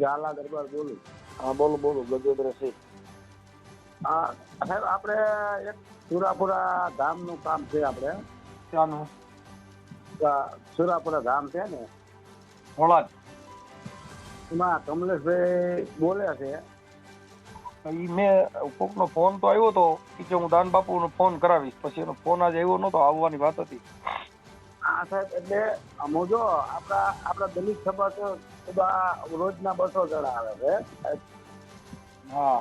ઝાલા દરબાર બોલું. હા બોલો બોલો ગજેન્દ્રસિંહ હા સાહેબ આપણે એક સુરાપુરા ધામનું કામ છે આપણે. ક્યાંનું સુરાપુરા ધામ છે ને? ઓળખ એમાં કમલેશભાઈ બોલે છે. ઈ મેં કોકનો ફોન તો આવ્યો હતો કે હું દાન બાપુનો ફોન કરાવીશ. પછી એનો ફોન આજે આવ્યો નતો આવવાની વાત હતી. હા સાહેબ એટલે હું જો આપણા આપણા દલિત બધા રોજના બસો જણા આવે છે. હા.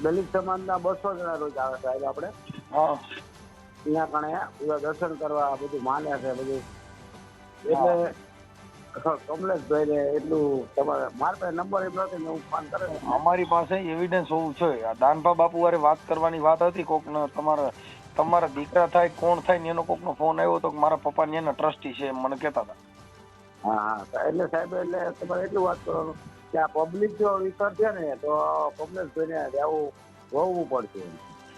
દલિત સમાજના બસો જણા રોજ આવે સાહેબ આપણે. હા. ત્યાં કણે બધા દર્શન કરવા બધું માને છે બધું. એટલે કમલેશભાઈ ને એટલું તમારે મારા પાસે નંબર એમ નથી હું ફોન કરે અમારી પાસે એવિડન્સ હોવું જોઈએ. આ દાનભા બાપુ વારે વાત કરવાની વાત હતી કોક તમારા તમારા દીકરા થાય કોણ થાય ને એનો કોકનો ફોન આવ્યો તો મારા પપ્પા ને એના ટ્રસ્ટી છે એમ મને કહેતા હતા. હા હા. એટલે સાહેબ એટલે તમારે એટલું વાત કરવાનું કે આ પબ્લિક જો વિચારશે ને તો કમલેશભાઈને રહેવું હોવું પડશે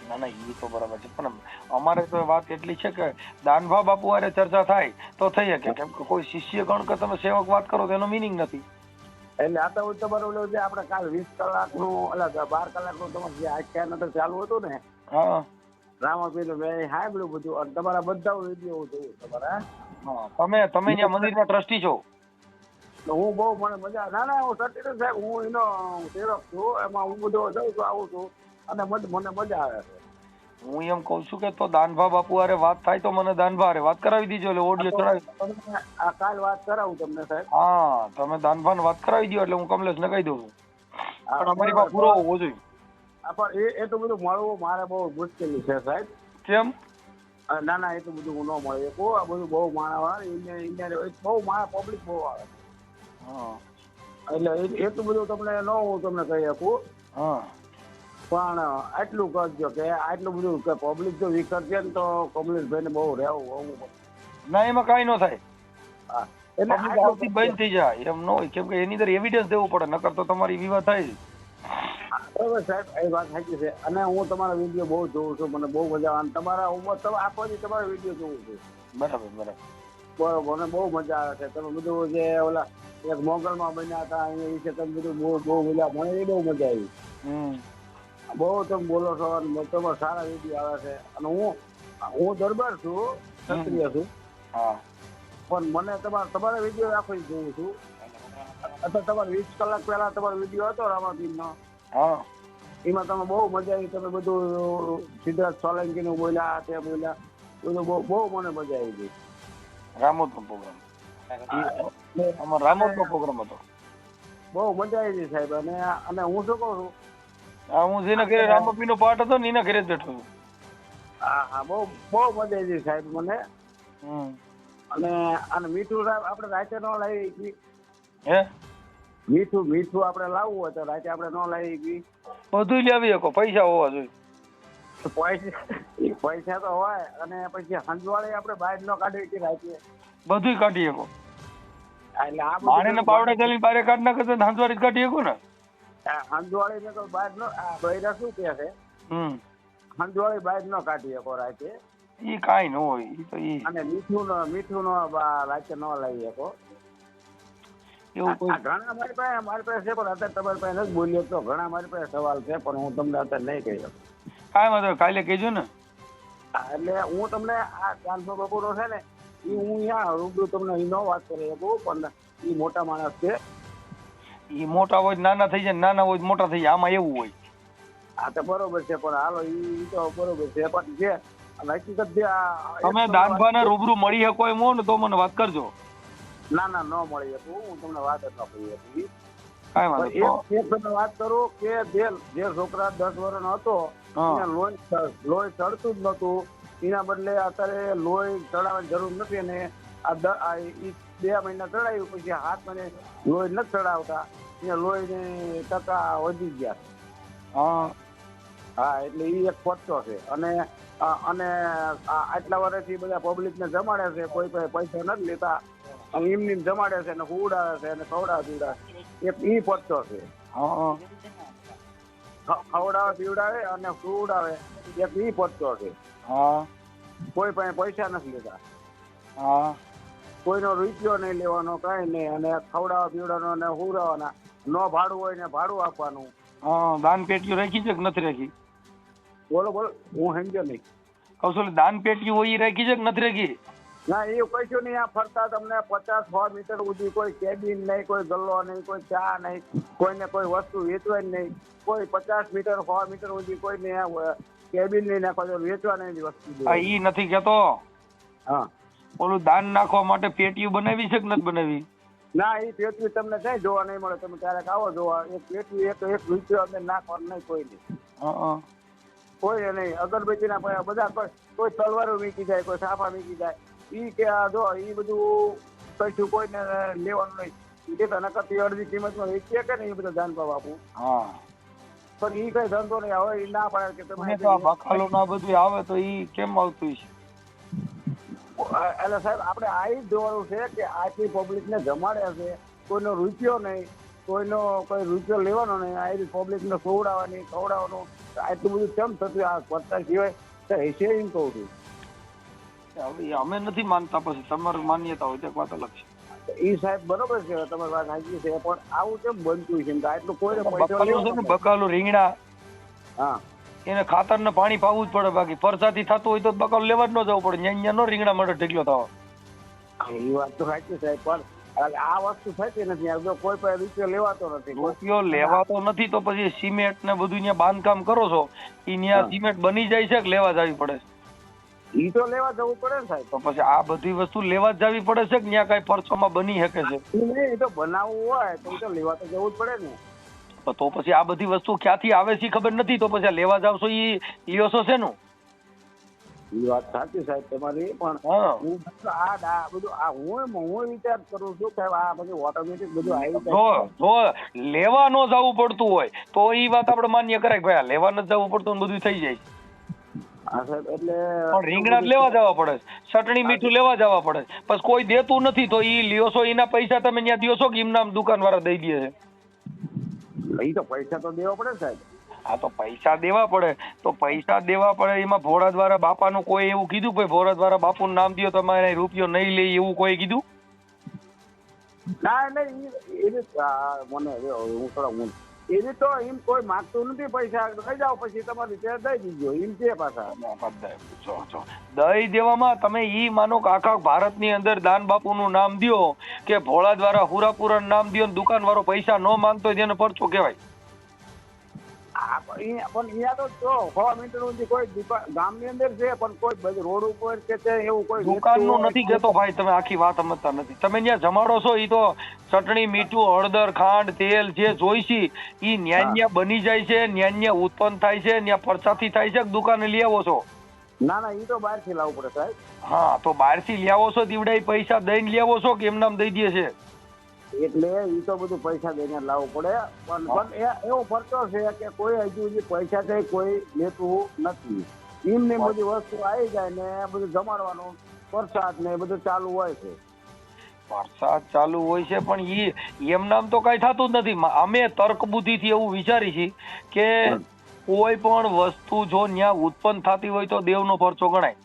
ના ના એ તો બરાબર છે. પણ અમારે તો વાત એટલી છે કે દાનભા બાપુ હારે ચર્ચા થાય તો થઈ શકે. કેમ કે કોઈ શિષ્ય ગણ કે તમે સેવક વાત કરો તો એનો મિનિંગ નથી. એટલે આ તો તમારું ઓલું જે આપણે કાલ વીસ કલાકનું અલગ બાર કલાકનું તમારું જે આખ્યાન અંદર ચાલુ હતું ને હા. રામાપીરનું મેં સાંભળ્યું બધું. અને તમારા બધા વીડિયો જોયું તમારા તમે તમે ત્યાં મંદિરના ટ્રસ્ટી છો. હું બહુ મને મજા ના ના હું સતીશ સાહેબ હું એનો સેવક છું એમાં હું બધો જાઉં છું આવું છું અને મને મજા આવે છે. હું એમ કઉ છું કે તો દાનભા બાપુ અરે વાત થાય તો મને દાનભા અરે વાત કરાવી દીજો એટલે ઓડિયો ચડાવી આ કાલ વાત કરાવું તમને સાહેબ. હા તમે દાનભા વાત કરાવી દો એટલે હું કમલેશને કહી દઉં છું. પણ અમારી પાસે પૂરો હોવો જોઈએ. પણ એ એ તો બધું મળવું મારે બહુ મુશ્કેલી છે સાહેબ. કેમ? ના ના એટલું બધું હું ન મળે બહુ આ બધું બહુ માણસ આવે ઇન્ડિયા ઇન્ડિયા બહુ માણસ પબ્લિક બહુ આવે હા. એટલે એ- એટલું બધું તમને ન હું તમને કહી શકું. હા. પણ આટલું કરજો કે આટલું બધું કે પબ્લિક જો વિકરશે ને તો કમલેશભાઈને બહુ રહેવું હોવું ના એમાં કાંઈ ન થાય. હા. એટલે બંધ થઈ જાય. એમ ન હોય. કેમ કે એની અંદર એવિડન્સ દેવું પડે નકર તો તમારી વિવાહ થાય જ. બરાબર સાહેબ એ વાત સાચી છે. અને હું તમારા વીડિયો બહુ જોઉં છું મને બહુ મજા આવે. અને તમારા ઉંમર તમે આખો દી તમારા વીડિયો જોઉં છું. બરાબર બરાબર. બરાબર મને બહુ મજા આવે છે. તમે બધું જે ઓલા એક મોગલમાં બન્યા હતા અહીંયા વિશે તમે બધું બહુ બહુ મજા મને એ બહુ મજા આવી. બહુ તમે બોલો છો અને તમારા સારા વીડિયો આવે છે. અને હું હું દરબાર છું ક્ષત્રિય છું. હા. પણ મને તમારા તમારા વીડિયો આખો જોઉં છું. અથવા તમારે વીસ કલાક પહેલા તમારો વીડિયો હતો રામાપીરનો. હા. એમાં તમે બહુ મજા આવી. તમે બધું સિદ્ધાર્થ સોલંકીનું બોલ્યા તે બોલ્યા બધું બહુ બહુ મને મજા આવી ગઈ. રામોદનો પ્રોગ્રામ. આમાં રામોદનો પ્રોગ્રામ હતો. બહુ મજા આવી ગઈ સાહેબ. અને અને હું શું કહું છું? હા હું જેના ઘરે રામપીનો પાઠ હતો ને એના ઘરે જ બેઠો છું. હા હા બહુ બહુ મજા આવી ગઈ સાહેબ મને. અને અને મીઠું સાહેબ આપણે રાતે ન લાવી. હે? મીઠું મીઠું આપણે લાવવું હોય તો રાતે આપણે ન લાવી ગઈ બધું લાવી શકો પૈસા હોવા જોઈએ. પૈસા પૈસા તો હોય અને પછી હંજવાળે આપણે બહાર ન કાઢી કે રાતે. બધું કાઢી શકો. એટલે આ માણે ને પાવડા ચાલીને બારે કાઢ નાખે તો હંજવાળી કાઢી શકો ને? હંજવાળી ને તો બહાર ન આ બૈરા શું કહે છે? હંજવાળી બહાર ન કાઢી શકો રાતે. ઈ કાંઈ ન હોય ઈ તો ઈ. અને મીઠું મીઠું ન રાતે ન લાવી શકો. એવું કોઈ? ઘણા મારી પાસે મારી પાસે છે પણ અત્યારે તમારી પાસે નથી બોલ્યો તો ઘણા મારી પાસે સવાલ છે પણ હું તમને અત્યારે નહીં કહી શકું. કાંઈ વાંધો કાલે કહેજો ને. એટલે હું તમને આ ચાંદો બપોરો છે ને એ હું અહીંયા રૂબરૂ તમને ઈ ન વાત કરી શકું પણ એ મોટા માણસ છે. ઈ મોટા હોય નાના થઈ જાય નાના હોય મોટા થઈ જાય આમાં એવું હોય. આ તો બરોબર છે પણ હાલો એ તો બરોબર છે પણ જે હકીકત જે તમે દાનભા દાનભાને રૂબરૂ મળી શકો એમ હો ને તો મને વાત કરજો. ના ના ન મળી શકું હું તમને વાત જ ન કરી તમને વાત કરું કે જે જે છોકરા દસ વર્ષનો હતો લોહી લોહી ચડતું જ નતું એના બદલે અત્યારે લોહી ચડાવવાની જરૂર નથી અને આ બે મહિના ચડાવ્યું પછી હાથ મને લોહી નથી ચડાવતા. અહીંયા લોહી ને ટકા વધી ગયા. હા. હા એટલે એ એક પચ્ચો છે. અને અને આટલા વર્ષથી બધા પબ્લિકને જમાડે છે કોઈ કોઈ પૈસા નથી લેતા. એમની એમ જમાડે છે અને ઉડાવે છે અને ખવડાવે પીવડાવે એક ઈ પત્તો છે. ખવડાવે પીવડાવે અને સુવડાવે એક ઈ પત્તો છે. હા. કોઈ પાસે પૈસા નથી લેતા. હા. કોઈનો રૂપિયો નહીં લેવાનો કઈ નહીં. અને ખવડાવવા પીવડાવવાનો અને હુરાવાના નો ભાડું હોય ને ભાડું આપવાનું. હા દાન પેટલું રાખી છે કે નથી રાખી? બોલો બોલો. હું સમજો નહીં. કૌશલ દાન પેટી હોય એ રાખી છે કે નથી રાખી? ના એ કશું નહીં આ ફરતા તમને પચાસ સો મીટર સુધી કોઈ કેબિન નહીં કોઈ ગલ્લો નહીં કોઈ ચા નહીં કોઈને કોઈ વસ્તુ વેચવા નહીં. કોઈ પચાસ મીટર સો મીટર સુધી કોઈને કેબિન નહીં નાખવા વેચવા નહીં વસ્તુ એ. નથી કેતો? હા. ઓલું દાન નાખવા માટે પેટીયું બનાવી છે કે નથી બનાવી? ના એ પેટીયું તમને કઈ જોવા નહીં મળે. તમે ક્યારેક આવો જોવા. એક પેટીયું એક એક રૂપિયો અમે નાખવાનું નહીં કોઈ નહીં હા. કોઈ નહીં. અગરબત્તીના પૈસા બધા કોઈ કોઈ તલવારો વીકી જાય કોઈ સાફા વીકી જાય. ઈ કે આ જો ઈ બધું કશું કોઈને લેવાનું નહીં. તને કરતી અડધી કિંમતમાં વેચીએ કે નહીં? એ બધા દાન ભાવ આપું. હા. પણ ઈ કઈ ધંધો નહીં આવે ઈ ના પાડે કે તમે તો બખાલો ના બધું આવે તો ઈ કેમ આવતું છે એટલે સાહેબ આપણે આ જ જોવાનું છે કે આટલી પબ્લિકને જમાડ્યા છે કોઈનો રૂપિયો નહીં કોઈનો કોઈ રૂપિયો લેવાનો નહીં આ પબ્લિકને ખવડાવવાની ખવડાવવાનું આટલું બધું કેમ થતું? આ કરતા સિવાય તો એમ કહું છું. હવે અમે નથી માનતા પછી તમારું માન્યતા હોય તો એક વાત અલગ છે. ઈ સાહેબ બરોબર છે તમારી વાત સાચી છે પણ આવું કેમ બનતું છે? કે આટલું કોઈને બકાલું છે ને બકાલું રીંગણા. હા. એને ખાતર ને પાણી પાવું જ પડે બાકી પરસાથી થતું હોય તો બકાલું લેવા જ ન જવું પડે. ન્યા ન્યા નો રીંગણા માટે ઢીકલો થવા. એ વાત તો સાચી સાહેબ પણ આ વસ્તુ થતી નથી. આ જો કોઈ પણ રૂપિયો લેવાતો નથી. રૂપિયો લેવાતો નથી તો પછી સિમેન્ટ ને બધું ત્યાં બાંધકામ કરો છો. એ ત્યાં સિમેન્ટ બની જાય છે કે લેવા જવી પડે? છે ઈ તો લેવા જવું પડે ને સાહેબ. તો પછી આ બધી વસ્તુ લેવા જ જવી પડે છે કે ત્યાં કઈ પરસોમાં બની શકે છે? નહીં, ઈ તો બનાવવું હોય તો તો લેવા તો જવું જ પડે ને. તો પછી આ બધી વસ્તુ ક્યાંથી આવે છે ખબર નથી તો પછી લેવા જાવશો ઈ લ્યો છો શેનું? એ વાત સાચી સાહેબ તમારી પણ હું. આ આ બધું આ હું હું વિચાર કરું છું કે આ બધું ઓટોમેટિક બધું આવી જો જો લેવા ન જવું પડતું હોય તો એ વાત આપણે માન્ય કરાય ભાઈ આ લેવા ન જવું પડતું ને બધું થઈ જાય. પણ રીંગણા લેવા જવા પડે ચટણી મીઠું લેવા જવા પડે. પછી કોઈ દેતું નથી તો ઈ લ્યો છો એના પૈસા તમે ત્યાં દ્યો છો કે એમના દુકાન વાળા દઈ દે છે? ઈ તો પૈસા તો દેવા પડે સાહેબ. હા તો પૈસા દેવા પડે. તો પૈસા દેવા પડે એમાં ભોળા દ્વારા બાપાનું કોઈ એવું કીધું ભાઈ ભોળા દ્વારા બાપુનું નામ દ્યો તમારે રૂપિયો નહીં લે એવું કોઈ કીધું? ના એટલે એ મને હું થોડા હું એવી તો એમ કોઈ માગતું નથી પૈસા. લઈ જાઓ પછી તમારી રીતે દઈ દીજો. એમ કે પાછા. દઈ દેવામાં તમે ઈ માનો કે આખા ભારતની અંદર દાન બાપુનું નામ દ્યો કે ભોળા દ્વારા હુરાપુરાનું નામ દો દુકાન વાળો પૈસા ન માંગતો તેને પરચો કહેવાય. પણ અહીંયા તો જો સો મીટર સુધી કોઈ ગામની અંદર છે પણ કોઈ રોડ ઉપર કે છે એવું કોઈ દુકાનનું નથી કહેતો ભાઈ તમે આખી વાત સમજતા નથી. તમે ત્યાં જમાડો છો ઈ તો ચટણી મીઠું હળદર ખાંડ તેલ જે જોઈશી એ ન્યાન્યા. બની જાય છે ન્યા ન્યા ઉત્પન્ન થાય છે ન્યા પરચાથી થાય છે કે દુકાને લઈ આવો છો? ના ના ઈ તો બહારથી લાવવું પડે સાહેબ. હા તો બહારથી લઈ આવો છો દીવડા પૈસા દઈને લઈ આવો છો કે એમ નામ દઈ દે છે? એટલે એ તો બધું પૈસા દઈને લાવવું પડે. પણ પણ એ એવો ફરતો છે કે કોઈ હજુ પૈસા થઈ કોઈ લેતું નથી. એમને બધી વસ્તુ આવી જાય ને બધું જમાડવાનું પ્રસાદ ને એ બધું ચાલુ હોય છે. વરસાદ ચાલુ હોય છે પણ ઈ એમ નામ તો કઈ થતું જ નથી. અમે તર્ક બુદ્ધિથી એવું વિચારી છીએ કે કોઈ પણ વસ્તુ જો ન્યા ઉત્પન્ન થતી હોય તો દેવનો પરચો ગણાય.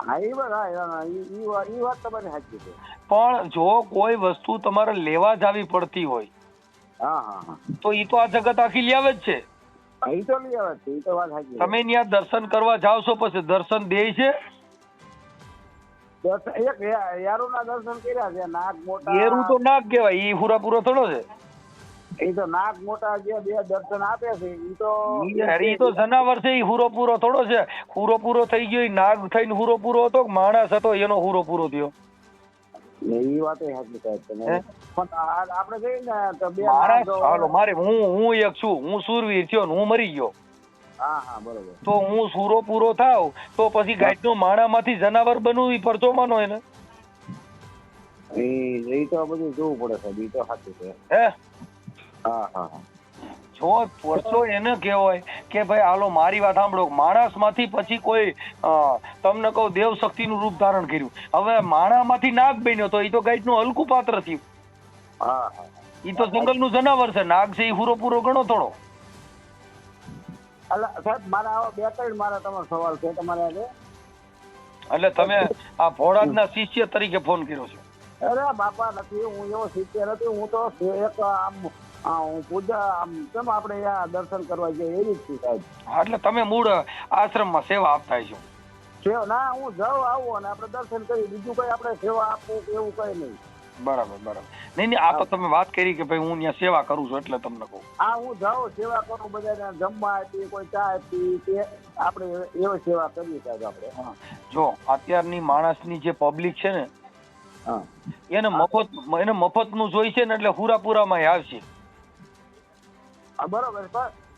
હા એ વાત હા, હા, ઈ ઈ વાત તમારી સાચી છે. પણ જો કોઈ વસ્તુ તમારે લેવા જાવી પડતી હોય હા હા તો ઈ તો આ જગત આખી લઈ આવે જ છે. એ તો લઈ આવે છે ઈ તો વાત સાચી તમે ત્યાં દર્શન કરવા જાવ છો પછી દર્શન દે છે? એક યારુના દર્શન કર્યા છે નાગ મોટા એરું તો ના જ કહેવાય ઈ પૂરાપૂરો થોડો છે. એ તો નાગ મોટા જે બે દર્શન આપે છે ઈ તો અરે ઈ તો જનાવર છે ઈ હુરો પૂરો થોડો છે. હુરો પૂરો થઈ ગયો નાગ થઈને હુરો પૂરો હતો માણસ હતો એનો હુરો પૂરો થયો એ વાત સાચી સાહેબ તમે પણ આપણે ને તો બે હાલો મારે હું હું એક છું હું સુરવીર થયો ને હું મરી ગયો. હા હા બરોબર. તો હું સુરો પૂરો થાવ તો પછી ગાયનો માણામાંથી જનાવર બનવું એ પરચો માનો એને એ તો બધું જોવું પડે સાહેબ એ તો સાચું છે. હે? હા હા હા. જો પરચો એને કહેવાય કે ભાઈ હાલો મારી વાત સાંભળો. માણસમાંથી પછી કોઈ તમને કહું દેવ શક્તિનું રૂપ ધારણ કર્યું. હવે માણામાંથી નાગ બન્યો તો એ તો ગાયનું હલકું પાત્ર થયું. હા ઈ તો જંગલનું જનાવર છે. નાગ છે એ હુરો પૂરો ગણો થોડો. અલા સાહેબ મારા આવા બે ત્રણ મારા તમારો સવાલ છે તમારે આજે એટલે તમે આ ભોળાજના શિષ્ય તરીકે ફોન કર્યો છે. અરે બાપા નથી. હું એવો શિષ્ય નથી. હું તો એક આમ હું પૂજા આમ કેમ આપણે અહીંયા દર્શન કરવા જઈએ એવી જ છું સાહેબ. એટલે તમે મૂળ આશ્રમમાં સેવા આપતા છો સેવા ના હું જાઉં આવું અને આપણે દર્શન કરી બીજું કઈ આપણે સેવા આપવું એવું કઈ નહીં. બરાબર બરાબર. નહીં નહીં આ તો તમે વાત કરી કે ભાઈ હું ત્યાં સેવા કરું છું એટલે તમને કહું. હા હું જાઉં સેવા કરું બધાને જમવા આપી કોઈ ચા આપી કે આપણે એવી સેવા કરીએ સાહેબ આપણે. હા. જો અત્યારની માણસની જે પબ્લિક છે ને એને મફત એને મફતનું જોઈ છે ને એટલે હુરાપુરામાં આવશે. બરોબર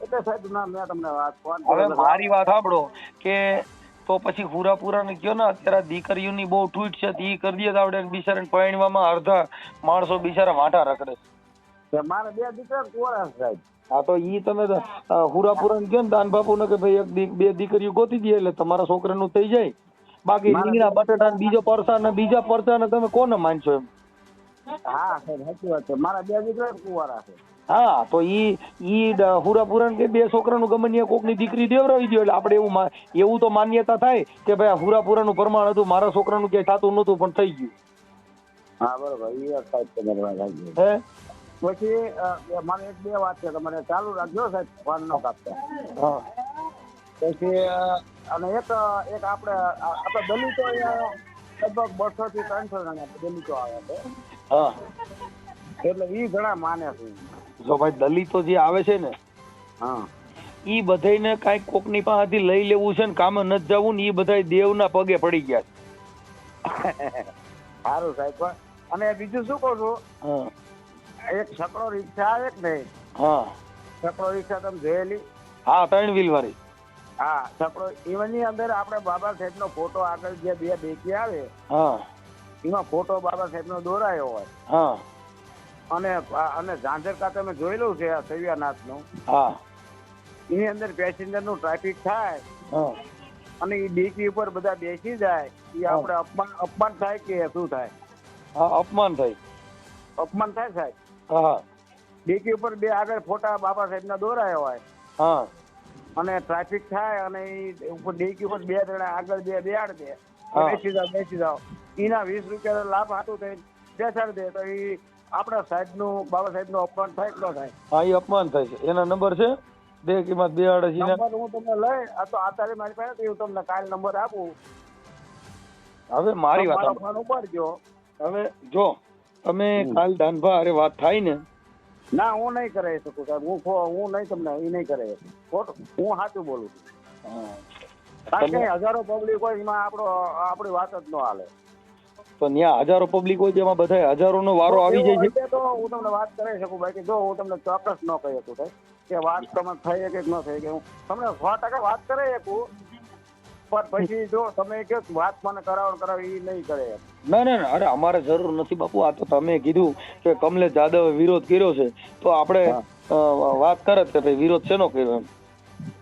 એટલે સાહેબ ના મેં તમને વાત ફોન હવે મારી વાત સાંભળો કે તો પછી હુરાપુરાને કયો ને અત્યારે દીકરીઓની બહુ ટ્વીટ છે ઈ કરી દે તો બિચારા પરણવામાં અડધા માણસો બિચારા વાંટા રખડે. મારે બે દીકરા કોરા સાહેબ. હા તો ઈ તમે હુરાપુરા ને કયો ને દાન બાપુને કે ભાઈ એક બે દીકરીઓ ગોતી દે એટલે તમારા છોકરાનું થઈ જાય. બાકી રીંગણા બટાટા ને બીજો પરસા ને બીજા પરસા ને તમે કોને માનશો એમ? હા સાહેબ સાચી વાત છે. મારા બે દીકરા કુવારા છે. હા તો ઈ ઈ હુરાપુરાને કે બે છોકરાનું ગમે કોકની દીકરી દેવરાવી દો એટલે આપણે એવું એવું તો માન્યતા થાય કે ભાઈ હુરાપુરાનું પ્રમાણ હતું મારા છોકરાનું ક્યાંય થતું નહોતું પણ થઈ ગયું. હા બરોબર. એ વાત સાહેબ તમારી હે? પછી મારે એક બે વાત છે તમારે ચાલુ રાખજો સાહેબ ફોન નો કાપતા. હા. પછી અને એક એક આપણે આપણે દલિતો લગભગ બસો થી ત્રણસો જણા દલિતો આવ્યા છે. હા. એટલે એ ઘણા માને છે. જો ભાઈ દલિતો જે આવે છે ને હા. ઈ બધાયને કાંઈક કોકની પાસેથી લઈ લેવું છે ને કામે નથી જવું ને ઈ બધાય દેવના પગે પડી ગયા છે. સારું સાહેબ અને બીજું શું કહું છું? એક છકડો રિક્ષા આવે કે નહીં. હા. છકડો રિક્ષા તમે જોયેલી? હા ત્રણ વ્હીલ વાળી હા છકડો એની અંદર આપણે બાબા સાહેબ નો ફોટો આગળ જે બે બેકી આવે હા. એમાં ફોટો બાબા સાહેબ નો દોરાયો હોય. હા. અને અને ઝાંઝર ખાતે મેં જોયેલું છે આ સૈયાનાથનું હા. એની અંદર પેસેન્જરનું ટ્રાફિક થાય અને એ ડીકી ઉપર બધા બેસી જાય એ આપણે અપમાન અપમાન થાય કે શું થાય? હા અપમાન થાય. અપમાન થાય સાહેબ? હા ડીકી ઉપર બે આગળ ફોટા બાબા સાહેબ ના દોરાયા હોય. હા. અને ટ્રાફિક થાય અને એ ઉપર ડીકી ઉપર બે જણા આગળ બે બેહાડ દે. બેસી જાઓ બેસી જાઓ. એના વીસ રૂપિયા લાભ હાટું થઈ બેસાડી દે તો એ આપણા સાહેબનું બાબા સાહેબનું અપમાન થાય કે ન થાય? હા એ અપમાન થાય છે. એના નંબર છે? બે કિંમત બે અડસી નંબર હું તમને લઈ આ તો આ મારી પાસે હું તમને કાલ નંબર આપું. હવે મારી વાત. ફોન ઉપાડજો. હવે જો તમે કાલ દાનભા અરે વાત થાય ને? ના હું નહીં કરાવી શકું સાહેબ. હું હું નહીં તમને એ નહીં કરાવી ખોટ ખોટું હું સાચું બોલું છું. કારણ કે હજારો પબ્લિક હોય એમાં આપણો આપણી વાત જ ન હાલે. તો ત્યાં હજારો પબ્લિક હોય એમાં બધા હજારો નો વારો આવી જાય છે. તો હું તમને વાત કરી શકું બાકી જો હું તમને ચોક્કસ ન કહી શકું કે વાત તમે થઈ કે ન થઈ કે હું તમને સો ટકા વાત કરી શકું પણ પછી જો તમે કે વાત મને કરાવણ ને એ નહીં કરે. ના ના ના અરે અમારે જરૂર નથી બાપુ આ તો તમે કીધું કે કમલેશ જાદવે વિરોધ કર્યો છે તો આપણે વાત કરત કે ભાઈ વિરોધ શેનો કર્યો એમ?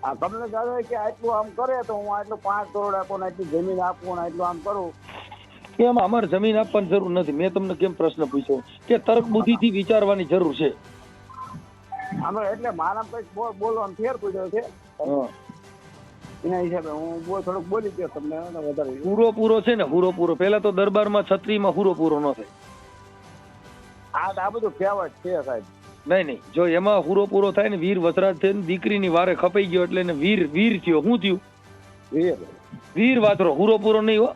આ તમને જાદવે કે આટલું આમ કરે તો હું આટલું પાંચ કરોડ આપું ને આટલી જમીન આપું ને આટલું આમ કરું. એમ અમારે જમીન આપવાની જરૂર નથી. મેં તમને કેમ પ્રશ્ન પૂછ્યો? કે તર્ક બુદ્ધિથી વિચારવાની જરૂર છે. એટલે મારા કંઈક બોલ બોલવાનો ફેર પૂછ્યો છે. એના હિસાબે હું થોડુંક બોલી ગયો તમને વધારે. પૂરો પૂરો છે ને પૂરો પૂરો પેલા તો દરબારમાં છત્રીમાં પૂરો પૂરો ન થાય. આ આ બધું કહેવત છે સાહેબ. નહીં નહીં. જો એમાં પૂરો પૂરો થાય ને વીર વસરાજ થઈને દીકરીની વારે ખપાઈ ગયો એટલે એને વીર વીર થયો. શું થયું? વીર. વીર વાતરો પૂરો પૂરો નહીં હો.